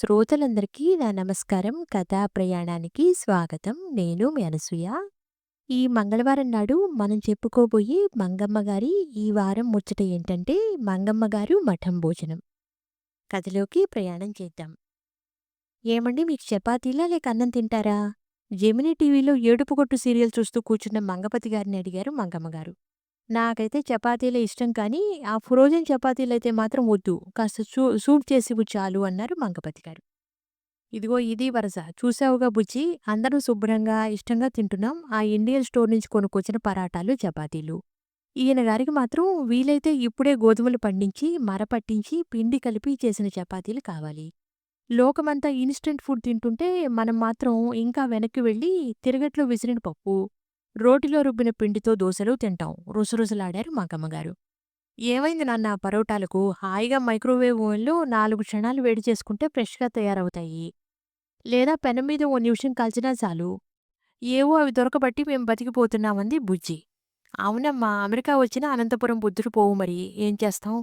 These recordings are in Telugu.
శ్రోతలందరికీ నా నమస్కారం. కథా ప్రయాణానికి స్వాగతం. నేను మీ అనసూయ. ఈ మంగళవారం నాడు మనం చెప్పుకోబోయే మంగమ్మ గారి ఈ వారం ముచ్చట ఏంటంటే మంగమ్మ గారు మఠం భోజనం. కథలోకి ప్రయాణం చేద్దాం. ఏమండి మీకు చపాతీలా లేక అన్నం తింటారా? జెమిని టీవీలో ఏడుపుగొట్టు సీరియల్ చూస్తూ కూర్చున్న మంగపతి గారిని అడిగారు మంగమ్మ గారు. నాకైతే చపాతీలే ఇష్టం కానీ ఆ ఫ్రోజన్ చపాతీలైతే మాత్రం వద్దు. కాస్త సూ సూప్ చేసి చాలు అన్నారు మంగపతి గారు. ఇదిగో ఇది వరస. చూసావుగా బుజ్జి అందరం శుభ్రంగా, ఇష్టంగా తింటున్నాం ఆ ఇండియన్ స్టోర్ నుంచి కొనుక్కొచ్చిన పరాటాలు, చపాతీలు. ఈయన గారికి మాత్రం వీలైతే ఇప్పుడే గోధుమలు పండించి, మర పట్టించి, పిండి కలిపి చేసిన చపాతీలు కావాలి. లోకమంతా ఇన్‌స్టంట్ ఫుడ్ తింటుంటే మనం మాత్రం ఇంకా వెనక్కి వెళ్ళి తిరగట్లో విసిరిన పప్పు, రోటిలో రుబ్బిన పిండితో దోశలు తింటాం రుసరుసలాడారు మంగమ్మగారు. ఏమైంది నాన్న పరోటాలకు హాయిగా మైక్రోవేవ్ ఓవెన్‌లో నాలుగు క్షణాలు వేడి చేసుకుంటే ఫ్రెష్‌గా తయారవుతాయి. లేదా పెనం మీద ఓ నిమిషం కాల్చినా చాలు. ఏవో అవి దొరకబట్టి మేం బతికిపోతున్నామంది బుజ్జి. అవునమ్మా అమెరికా వచ్చిన అనంతపురం బుద్ధుడు పోవు మరి. ఏం చేస్తాం?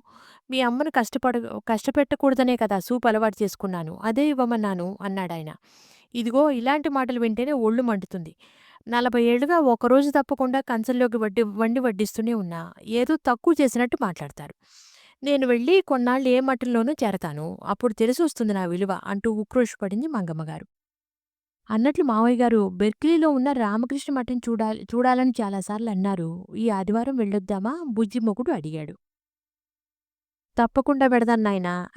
మీ అమ్మను కష్టపడ కష్టపెట్టకూడదనే కదా సూప్ అలవాటు చేసుకున్నాను. అదే ఇవ్వమన్నాను అన్నాడాయన. ఇదిగో ఇలాంటి మాటలు వింటేనే ఒళ్ళు మండుతుంది. 40 ఏళ్ళుగా ఒకరోజు తప్పకుండా కంచంలోకి వడ్డి వండి వడ్డిస్తూనే ఉన్నా. ఏదో తక్కువ చేసినట్టు మాట్లాడతారు. నేను వెళ్ళి కొన్నాళ్ళు ఏ మఠంలోనూ చేరతాను. అప్పుడు తెలిసొస్తుంది నా విలువ అంటూ ఉక్రోషపడింది మంగమ్మగారు. అన్నట్లు మావయ్య గారు బెర్క్లీలో ఉన్న రామకృష్ణ మఠం చూడాలి చూడాలని చాలాసార్లు అన్నారు. ఈ ఆదివారం వెళ్ళొద్దామా? బుజ్జి మొగుడు అడిగాడు. తప్పకుండా వెడదాం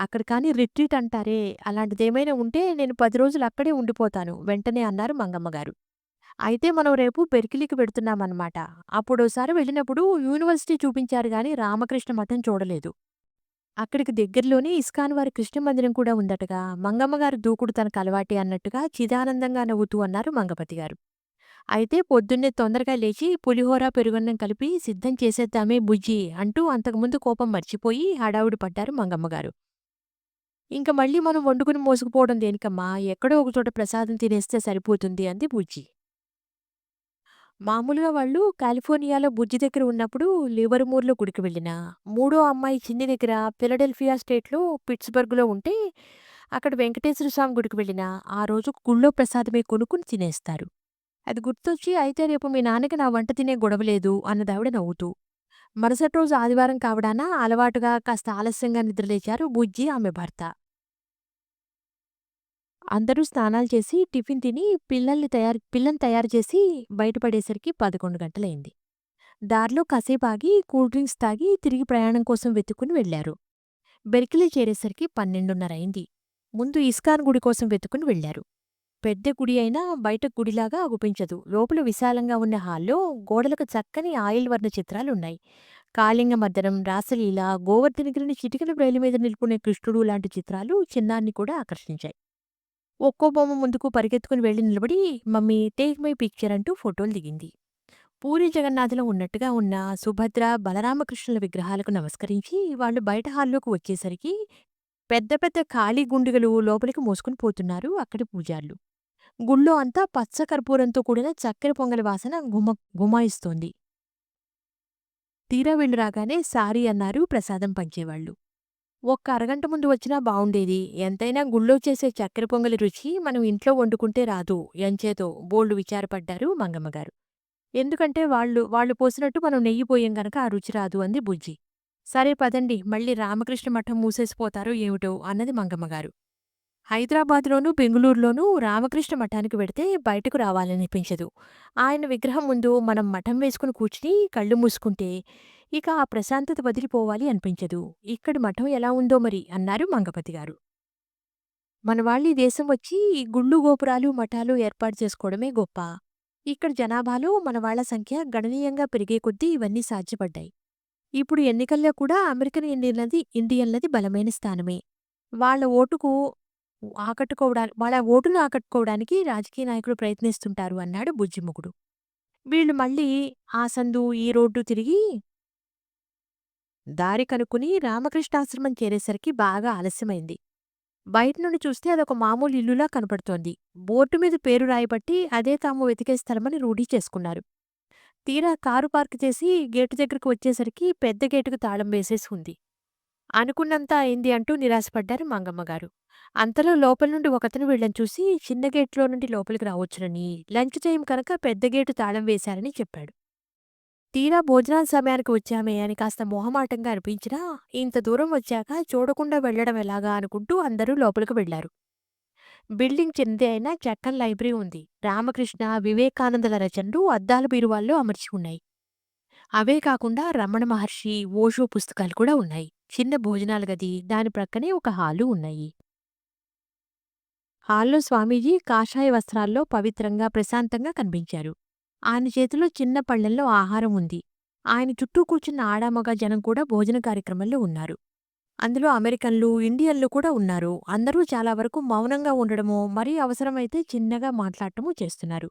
అక్కడ కానీ రిట్రీట్ అంటారే అలాంటిదేమైనా ఉంటే నేను పది రోజులు అక్కడే ఉండిపోతాను వెంటనే అన్నారు మంగమ్మగారు. అయితే మనం రేపు బెర్కిలీకి వెడుతున్నామన్నమాట. అప్పుడోసారి వెళ్ళినప్పుడు యూనివర్సిటీ చూపించారు గానీ రామకృష్ణ మఠం చూడలేదు. అక్కడికి దగ్గరలోనే ఇస్కాన్ వారి కృష్ణ మందిరం కూడా ఉందటగా. మంగమ్మగారు దూకుడు తనకలవాటే అన్నట్టుగా చిదానందంగా నవ్వుతూ అన్నారు మంగపతి గారు. అయితే పొద్దున్నే తొందరగా లేచి పులిహోర, పెరుగన్నం కలిపి సిద్ధం చేసేద్దామే బుజ్జి అంటూ అంతకుముందు కోపం మర్చిపోయి హడావుడి పడ్డారు మంగమ్మగారు. ఇంక మళ్ళీ మనం వండుకుని మోసుకుపోవడం దేనికమ్మా? ఎక్కడో ఒకచోట ప్రసాదం తినేస్తే సరిపోతుంది అంది బుజ్జి. మామూలుగా వాళ్ళు కాలిఫోర్నియాలో బుజ్జి దగ్గర ఉన్నప్పుడు లివర్మూర్‌లో గుడికి వెళ్ళినా, మూడో అమ్మాయి చిన్ని దగ్గర ఫిలడెల్ఫియా స్టేట్‌లో పిట్స్‌బర్గ్‌లో ఉంటే అక్కడ వెంకటేశ్వర స్వామి గుడికి వెళ్ళినా ఆ రోజు గుళ్ళో ప్రసాదమే కొనుక్కుని తినేస్తారు. అది గుర్తొచ్చి అయితే రేపు మీ నాన్నకి నా వంట తినే గొడవ లేదు అన్నదావిడ నవ్వుతూ. మరుసటి రోజు ఆదివారం కావడాన అలవాటుగా కాస్త ఆలస్యంగా నిద్రలేచారు బుజ్జి ఆమె భర్త. అందరూ స్నానాలు చేసి టిఫిన్ తిని పిల్లల్ని తయారు పిల్లని తయారు చేసి బయటపడేసరికి 11 గంటలయింది. దారిలో కాసేపాగి కూల్ డ్రింక్స్ తాగి తిరిగి ప్రయాణం కోసం వెతుక్కుని వెళ్ళారు. బెర్కిలీ చేరేసరికి 12:30 అయింది. ముందు ఇస్కాన్ గుడి కోసం వెతుక్కుని వెళ్ళారు. పెద్ద గుడి అయినా బయట గుడిలాగా అగుపించదు. లోపల విశాలంగా ఉన్న హాల్లో గోడలకు చక్కని ఆయిల్ వర్ణ చిత్రాలున్నాయి. కాళింగ మర్దనం, రాసలీల, గోవర్ధనగిరిని చిటికల బ్రైలు మీద నిలుపునే కృష్ణుడు లాంటి చిత్రాలు చిన్నాన్ని కూడా ఆకర్షించాయి. ఒక్కో బొమ్మ ముందుకు పరిగెత్తుకుని వెళ్ళి నిలబడి మమ్మీ టేక్ మై పిక్చర్ అంటూ ఫోటోలు దిగింది. పూరి జగన్నాథ్‌లో ఉన్నట్టుగా ఉన్న సుభద్ర, బలరామకృష్ణుల విగ్రహాలకు నమస్కరించి వాళ్ళు బయట హాల్లోకి వచ్చేసరికి పెద్ద పెద్ద ఖాళీ గుండుగలు లోపలికి మోసుకుని పోతున్నారు అక్కడి పూజార్లు. గుళ్ళో అంతా పచ్చ కర్పూరంతో కూడిన చక్కెర పొంగలి వాసన గుమ గుమాయిస్తోంది. తీరా వీళ్ళు రాగానే సారీ అన్నారు ప్రసాదం పంచేవాళ్ళు. ఒక్క అరగంట ముందు వచ్చినా బావుండేది. ఎంతైనా గుళ్ళో చేసే చక్కెర పొంగలి రుచి మనం ఇంట్లో వండుకుంటే రాదు ఎంచేతో బోల్డు విచారపడ్డారు మంగమ్మగారు. ఎందుకంటే వాళ్ళు వాళ్ళు పోసినట్టు మనం నెయ్యి పోయాం గనక ఆ రుచి రాదు అంది బుజ్జి. సరే పదండి మళ్ళీ రామకృష్ణ మఠం మూసేసిపోతారో ఏమిటో అన్నది మంగమ్మగారు. హైదరాబాద్‌లోనూ, బెంగుళూరులోనూ రామకృష్ణ మఠానికి వెడితే బయటకు రావాలనిపించదు. ఆయన విగ్రహం ముందు మనం మఠం వేసుకుని కూర్చుని కళ్ళు మూసుకుంటే ఇక ఆ ప్రశాంతత వదిలిపోవాలి అనిపించదు. ఇక్కడి మఠం ఎలా ఉందో మరి అన్నారు మంగపతి గారు. దేశం వచ్చి ఈ గుళ్ళు, గోపురాలు, మఠాలు ఏర్పాటు చేసుకోవడమే గొప్ప. ఇక్కడ జనాభాలో మనవాళ్ళ సంఖ్య గణనీయంగా పెరిగే కొద్దీ ఇవన్నీ సాధ్యపడ్డాయి. ఇప్పుడు ఎన్నికల్లో కూడా అమెరికన్ ఇండియన్లది ఇండియన్లది బలమైన స్థానమే. వాళ్ళ ఓటుకు ఆకట్టుకోవడా వాళ్ళ ఓటును ఆకట్టుకోవడానికి రాజకీయ నాయకులు ప్రయత్నిస్తుంటారు అన్నాడు బుజ్జిముగుడు వీళ్ళు మళ్ళీ ఆ సందు, ఈ రోడ్డు తిరిగి దారి కనుక్కుని రామకృష్ణాశ్రమం చేరేసరికి బాగా ఆలస్యమైంది. బయట నుండి చూస్తే అదొక మామూలు ఇల్లులా కనపడుతోంది. బోర్డు మీద పేరు రాయబట్టి అదే తాము వెతికే స్థలమని రూఢీ చేసుకున్నారు. తీరా కారు పార్క్ చేసి గేటు దగ్గరకు వచ్చేసరికి పెద్ద గేటుకు తాళం వేసేసి ఉంది. అనుకున్నంత అయింది అంటూ నిరాశపడ్డారు మంగమ్మగారు. అంతలో లోపల నుండి ఒకతను వీళ్ళని చూసి చిన్న గేట్లో నుండి లోపలికి రావచ్చునని, లంచ్ టైం కనుక పెద్ద గేటు తాళం వేశారని చెప్పాడు. తీరా భోజనాల సమయానికి వచ్చామే అని కాస్త మొహమాటంగా అనిపించినా, ఇంత దూరం వచ్చాక చూడకుండా వెళ్ళడం ఎలాగా అనుకుంటూ అందరూ లోపలికి వెళ్ళారు. బిల్డింగ్ చిన్నదే అయినా చక్కని లైబ్రరీ ఉంది. రామకృష్ణ, వివేకానందల రచనలు అద్దాల బీరువాల్లో అమర్చి ఉన్నాయి. అవే కాకుండా రమణ మహర్షి, ఓషో పుస్తకాలు కూడా ఉన్నాయి. చిన్న భోజనాల గది, దాని ప్రక్కనే ఒక హాలు ఉన్నాయి. హాల్లో స్వామీజీ కాషాయ వస్త్రాల్లో పవిత్రంగా, ప్రశాంతంగా కనిపించారు. ఆయన చేతిలో చిన్న పళ్ళెంలో ఆహారం ఉంది. ఆయన చుట్టూ కూర్చున్న ఆడామగ జనం కూడా భోజన కార్యక్రమంలో ఉన్నారు. అందులో అమెరికన్లు, ఇండియన్లు కూడా ఉన్నారు. అందరూ చాలా వరకు మౌనంగా ఉండడమో, మరీ అవసరమైతే చిన్నగా మాట్లాడటమూ చేస్తున్నారు.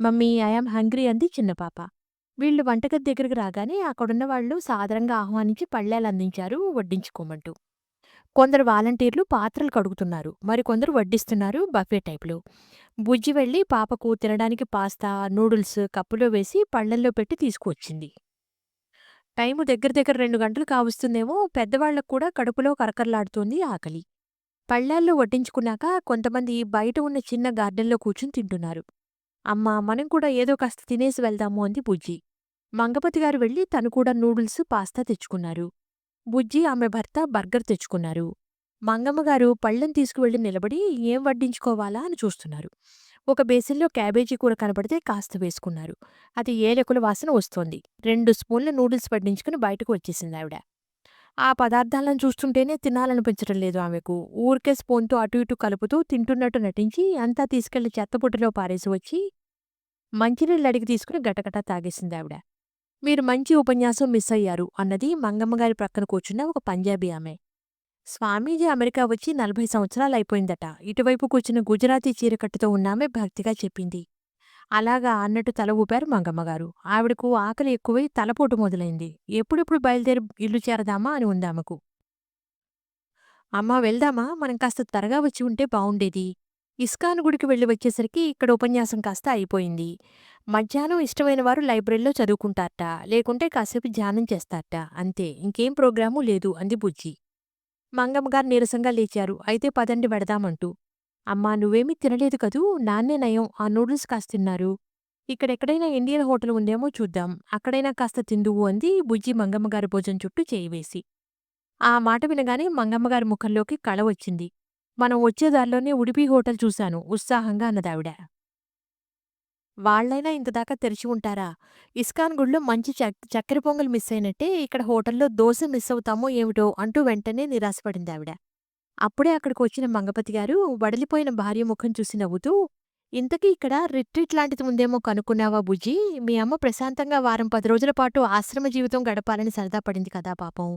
మమ్మీ ఐయామ్ హంగ్రీ అంది చిన్నపాప వీళ్ళు వంటగది దగ్గరికి రాగానే అక్కడున్న వాళ్ళు సాదరంగా ఆహ్వానించి పళ్ళేలందించారు వడ్డించుకోమంటూ. కొందరు వాలంటీర్లు పాత్రలు కడుగుతున్నారు. మరికొందరు వడ్డిస్తున్నారు బఫే టైప్లో బుజ్జి వెళ్ళి పాపకు తినడానికి పాస్తా, నూడిల్స్ కప్పులో వేసి పళ్ళెంలో పెట్టి తీసుకువచ్చింది. టైము దగ్గర దగ్గర రెండు గంటలు కావస్తుందేమో పెద్దవాళ్ళకు కూడా కడుపులో కరకరలాడుతోంది ఆకలి. పళ్ళాల్లో వడ్డించుకున్నాక కొంతమంది బయట ఉన్న చిన్న గార్డెన్లో కూర్చుని తింటున్నారు. అమ్మా మనం కూడా ఏదో కాస్త తినేసి వెళ్దాము అంది బుజ్జి. మంగపతిగారు వెళ్ళి తను కూడా నూడిల్స్, పాస్తా తెచ్చుకున్నారు. బుజ్జి ఆమె భర్త బర్గర్ తెచ్చుకున్నారు. మంగమ్మగారు పళ్ళను తీసుకువెళ్ళి నిలబడి ఏం వడ్డించుకోవాలా అని చూస్తున్నారు. ఒక బేసిన్లో క్యాబేజీ కూర కనపడితే కాస్త వేసుకున్నారు. అది ఏలకుల వాసన వస్తోంది. రెండు స్పూన్ల నూడిల్స్ వడ్డించుకుని బయటకు వచ్చేసింది ఆవిడ ఆ పదార్థాలను చూస్తుంటేనే తినాలనిపించటం లేదు ఆమెకు. ఊరికే స్పూన్తో అటు ఇటు కలుపుతూ తింటున్నట్టు నటించి అంతా తీసుకెళ్ళి చెత్తపుట్టలో పారేసి వచ్చి మంచినీళ్ళు అడిగి తీసుకుని గటగటా తాగేసిందావిడ. మీరు మంచి ఉపన్యాసం మిస్ అయ్యారు అన్నది మంగమ్మగారి ప్రక్కన కూర్చున్న ఒక పంజాబీ ఆమె. స్వామీజీ అమెరికా వచ్చి నలభై సంవత్సరాలు అయిపోయిందట ఇటువైపు కూర్చున్న గుజరాతీ చీరకట్టుతో ఉన్నామే భక్తిగా చెప్పింది. అలాగా అన్నట్టు తల ఊపారు మంగమ్మగారు. ఆవిడకు ఆకలి ఎక్కువై తలపోటు మొదలైంది. ఎప్పుడెప్పుడు బయలుదేరి ఇల్లు చేరదామా అని ఉందామకు అమ్మా వెళ్దామా మనం కాస్త త్వరగా వచ్చి ఉంటే బావుండేది. ఇస్కాన్ గుడికి వెళ్ళి వచ్చేసరికి ఇక్కడ ఉపన్యాసం కాస్త అయిపోయింది. మధ్యాహ్నం ఇష్టమైన వారు లైబ్రరీలో చదువుకుంటారట. లేకుంటే కాసేపు ధ్యానం చేస్తారట. అంతే ఇంకేం ప్రోగ్రామూ లేదు అంది బుజ్జి. మంగమ్మగారు నీరసంగా లేచారు. అయితే పదండి పెడదామంటూ అమ్మా నువ్వేమీ తినలేదు కదూ నాన్నే నయం ఆ నూడిల్స్ కాస్త తిన్నారు. ఇక్కడెక్కడైనా ఇండియన్ హోటల్ ఉందేమో చూద్దాం. అక్కడైనా కాస్త తిందువు అంది బుజ్జి మంగమ్మగారి భోజనం చుట్టూ చేయివేసి. ఆ మాట వినగానే మంగమ్మగారి ముఖంలోకి కళ వచ్చింది. మనం వచ్చేదారిలోనే ఉడిపి హోటల్ చూశాను ఉత్సాహంగా అన్నదావిడ. వాళ్ళైనా ఇంతదాకా తెరిచి ఉంటారా? ఇస్కాన్ గుడిలో మంచి చక్ చక్కెర పొంగల్ మిస్ అయినట్టే ఇక్కడ హోటల్లో దోశ మిస్ అవుతామో ఏమిటో అంటూ వెంటనే నిరాశపడింది ఆవిడ అప్పుడే అక్కడికి వచ్చిన మంగపతిగారు వడలిపోయిన భార్య ముఖం చూసి నవ్వుతూ ఇంతకీ ఇక్కడ రిట్రీట్ లాంటిది ఉందేమో కనుక్కున్నావా బుజ్జి మీ అమ్మ ప్రశాంతంగా వారం పది రోజుల పాటు ఆశ్రమ జీవితం గడపాలని సరదా పడింది కదా పాపం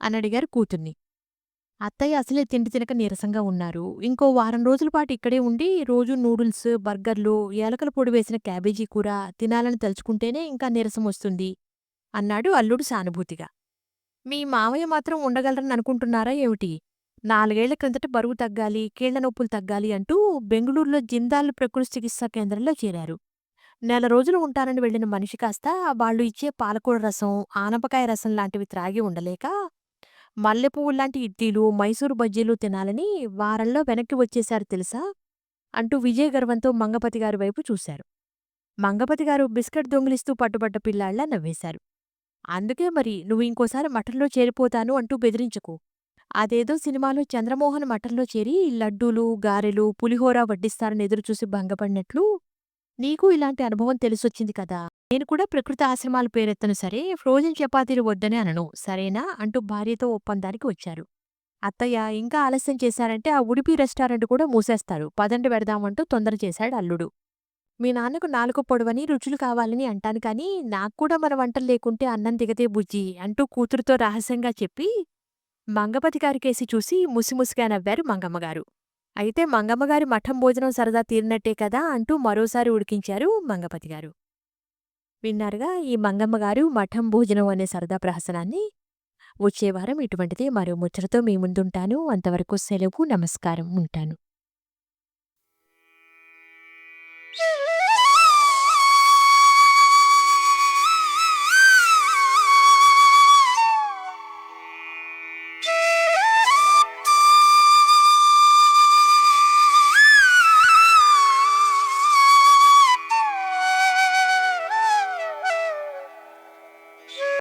అనడిగారు కూతుర్ని. అత్తయ్య అసలే తిండి తినక నీరసంగా ఉన్నారు. ఇంకో వారం రోజుల పాటు ఇక్కడే ఉండి రోజూ నూడిల్స్, బర్గర్లు, ఏలకల పొడి వేసిన క్యాబేజీ కూర తినాలని తలుచుకుంటేనే ఇంకా నీరసం వస్తుంది అన్నాడు అల్లుడు సానుభూతిగా. మీ మావయ్య మాత్రం ఉండగలరని అనుకుంటున్నారా ఏమిటి? నాలుగేళ్ళ క్రిందట బరువు తగ్గాలి, కీళ్ళ నొప్పులు తగ్గాలి అంటూ బెంగుళూరులో జిందాల్ ప్రకృతి చికిత్సా కేంద్రంలో చేరారు. నెల రోజులు ఉంటానని వెళ్ళిన మనిషి కాస్త వాళ్ళు ఇచ్చే పాలకూర రసం, ఆనపకాయ రసం లాంటివి త్రాగి ఉండలేక మల్లెపువ్వుల్లాంటి ఇడ్లీలు, మైసూరు బజ్జీలు తినాలని వారంలో వెనక్కి వచ్చేశారు తెలుసా? అంటూ విజయ గర్వంతో మంగపతిగారి వైపు చూశారు. మంగపతిగారు బిస్కెట్ దొంగిలిస్తూ పట్టుబడ్డ పిల్లాళ్ళా నవ్వేశారు. అందుకే మరి నువ్వు ఇంకోసారి మఠంలో చేరిపోతాను అంటూ బెదిరించకు. అదేదో సినిమాలో చంద్రమోహన్ మఠంలో చేరి లడ్డూలు, గారెలు, పులిహోర వడ్డిస్తారని ఎదురుచూసి భంగపడినట్లు నీకు ఇలాంటి అనుభవం తెలిసొచ్చింది కదా. నేను కూడా ప్రకృతి ఆశ్రమాల పేరెత్తను సరే ఫ్రోజన్ చపాతీలు వద్దనే అనను సరేనా అంటూ భార్యతో ఒప్పందానికి వచ్చారు. అత్తయ్య ఇంకా ఆలస్యం చేశారంటే ఆ ఉడిపి రెస్టారెంట్ కూడా మూసేస్తారు. పదండి పెడదామంటూ తొందర చేశాడు అల్లుడు. మీ నాన్నకు నాలుక పొడవని రుచులు కావాలని అంటాను కానీ నాక్కూడా మన వంటలు లేకుంటే అన్నం దిగతే బుజ్జి అంటూ కూతురుతో రహస్యంగా చెప్పి మంగపతి గారికేసి చూసి ముసిముసిగా నవ్వారు మంగమ్మగారు. అయితే మంగమ్మగారి మఠం భోజనం సరదా తీరినట్టే కదా అంటూ మరోసారి ఉడికించారు మంగపతిగారు. విన్నారుగా ఈ మంగమ్మగారు మఠం భోజనం అనే సరదా ప్రహసనాన్ని. వచ్చే వారం మరో ముచ్చటతో మీ ముందుంటాను. అంతవరకు సెలవు నమస్కారం ఉంటాను.